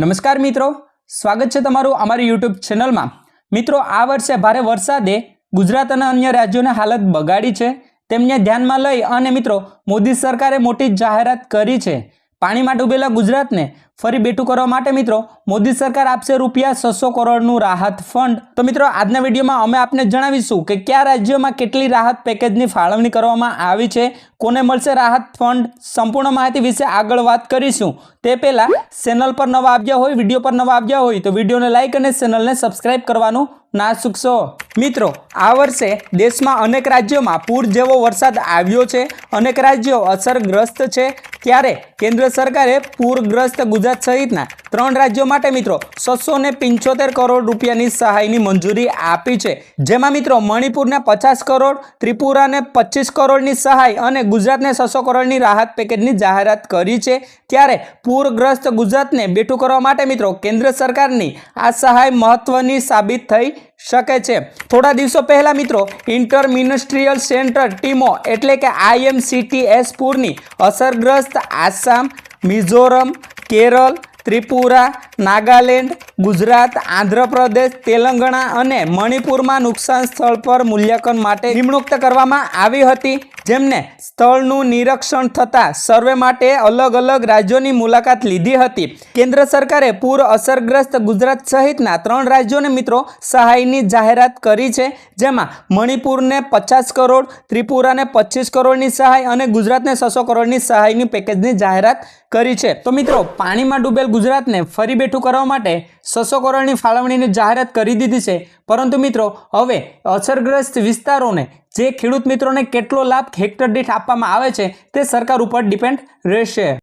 નમસ્કાર મિત્રો, સ્વાગત છે તમારું અમારી યુટ્યુબ ચેનલમાં મિત્રો, આ વર્ષે ભારે વરસાદે ગુજરાત અને અન્ય રાજ્યોની હાલત બગાડી છે. તેમને ધ્યાનમાં લઈ અને મિત્રો, મોદી સરકારે મોટી જાહેરાત કરી છે. પાણીમાં ડૂબેલા ગુજરાતને ફરી બેઠું કરવા માટે મિત્રો, મોદી સરકાર આપશે રૂપિયા છસો કરોડનું રાહત ફંડ. તો મિત્રો, આજના વિડીયોમાં અમે આપને જણાવીશું કે કયા રાજ્યોમાં કેટલી રાહત પેકેજની ફાળવણી કરવામાં આવી છે, કોને મળશે રાહત ફંડ, સંપૂર્ણ માહિતી વિશે આગળ વાત કરીશું. તે પહેલાં ચેનલ પર નવા આવ્યા હોય, વીડિયો પર નવા આવ્યા હોય, તો વિડીયોને લાઇક અને ચેનલને સબસ્ક્રાઇબ કરવાનું ના ચૂકશો. મિત્રો, આ વર્ષે દેશમાં અનેક રાજ્યોમાં પૂર જેવો વરસાદ આવ્યો છે. અનેક રાજ્યો અસરગ્રસ્ત છે. ત્યારે કેન્દ્ર સરકારે પૂરગ્રસ્ત ગુજરાત સહિતના ત્રણ રાજ્યો માટે મિત્રો છસો ને પંચોતેર કરોડ રૂપિયાની સહાયની મંજૂરી આપી છે. જેમાં મિત્રો મણિપુરને પચાસ કરોડ, ત્રિપુરાને પચીસ કરોડની સહાય અને ગુજરાતને છસો કરોડની રાહત પેકેજની જાહેરાત કરી છે. ત્યારે પૂરગ્રસ્ત ગુજરાતને બેઠું કરવા માટે મિત્રો કેન્દ્ર સરકારની આ સહાય મહત્વની સાબિત થઈ શકે છે. થોડા દિવસો પહેલાં મિત્રો ઇન્ટર મિનિસ્ટ્રીયલ સેન્ટર ટીમો એટલે કે આઈએમસીટીએસ પૂરની અસરગ્રસ્ત આસામ, મિઝોરમ, કેરળ, ત્રિપુરા, નાગાલેન્ડ, ગુજરાત, આંધ્રપ્રદેશ, તેલંગાણા અને મણિપુરમાં નુકસાન સ્થળ પર મૂલ્યાંકન માટે નિમણૂક કરવામાં આવી હતી. જેમને સ્થળનું નિરીક્ષણ થતાં સર્વે માટે અલગ અલગ રાજ્યોની મુલાકાત લીધી હતી. કેન્દ્ર સરકારે પૂર અસરગ્રસ્ત ગુજરાત સહિતના ત્રણ રાજ્યોને મિત્રો સહાયની જાહેરાત કરી છે, જેમાં મણિપુરને પચાસ કરોડ, ત્રિપુરાને પચીસ કરોડની સહાય અને ગુજરાતને છસો કરોડની સહાયની પેકેજની જાહેરાત કરી છે. તો મિત્રો, પાણીમાં ડૂબેલ ગુજરાતને ફરી બેઠું કરવા માટે છસો કરોડની ફાળવણીની જાહેરાત કરી દીધી છે. પરંતુ મિત્રો, હવે અસરગ્રસ્ત વિસ્તારોને જે ખેડૂત મિત્રોને કેટલો લાભ હેક્ટર દીઠ આપવામાં આવે છે, તે સરકાર ઉપર ડિપેન્ડ રહેશે.